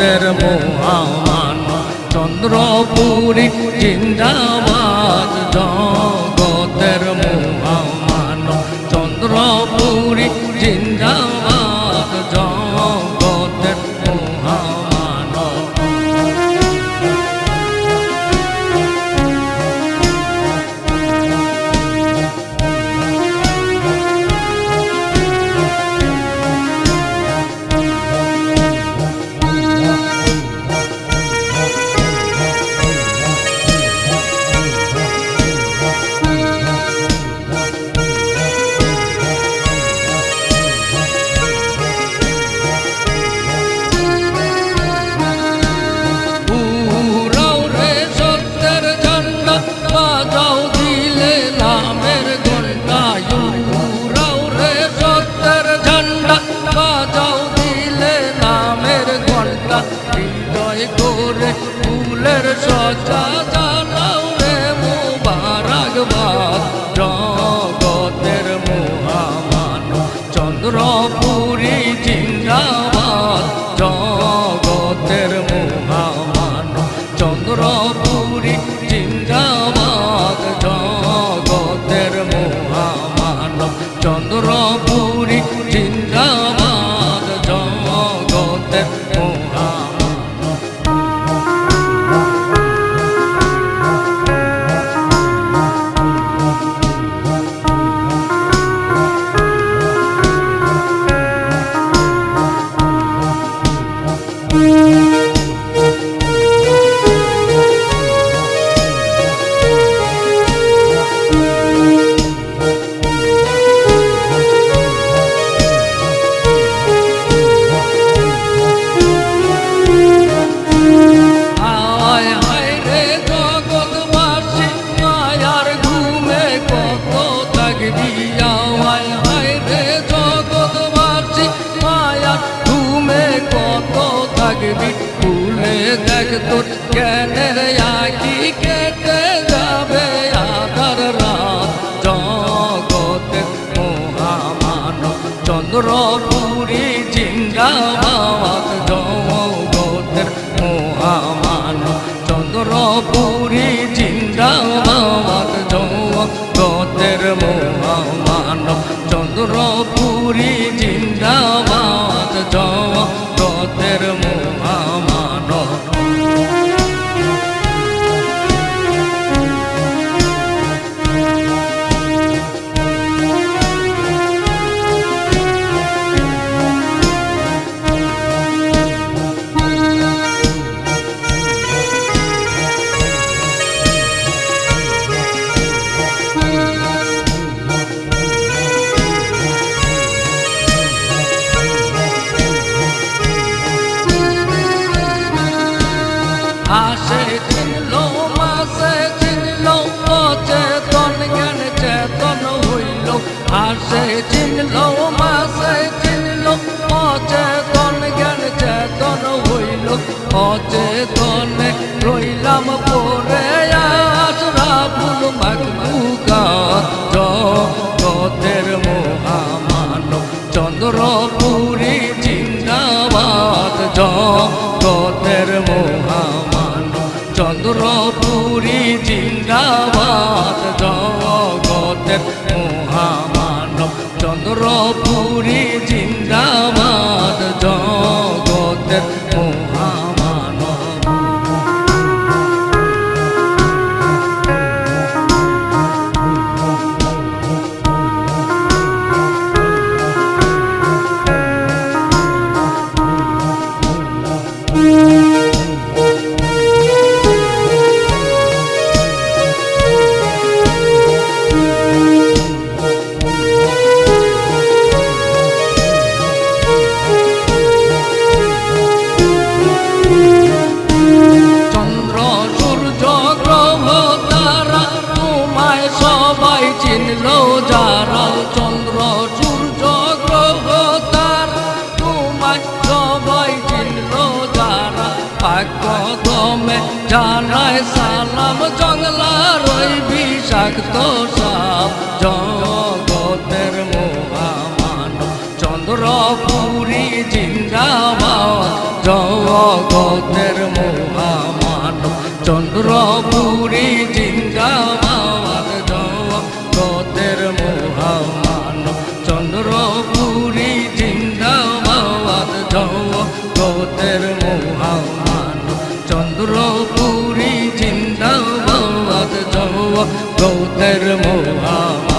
আমাদের মোহামান চন্দ্রপুরী জিন্দাবাদ জন জগতের মহামান চন্দ্র জ্ঞানের কি কেটে যাবে আধার রাত? জগতে মহামান চন্দ্রপুরী জিন্দাবাদ। জগতের মহামান চন্দ্রপুরী জিন্দাবাদ। জগতের মহামান চন্দ্রপুরী জিন্দাবাদ। জগতের মহামান আসে চিনলো মাসে চিনলো অচেতন জ্ঞান চেতন হইল, অচেতনে রইলাম পরে আসরা ভুল মাগুকা জগতের মহামানব চন্দ্রপুর সাপ জঙ্গলা রই বিষাক্ত সাপ। জগতের মহামান চন্দ্রপুরী জিন্দাবাদ। জগতের মহামান চন্দ্রপুরী জিন্দাবাদ। চন্দ্রপুরী জিন্দাবাদ জগতের মহামান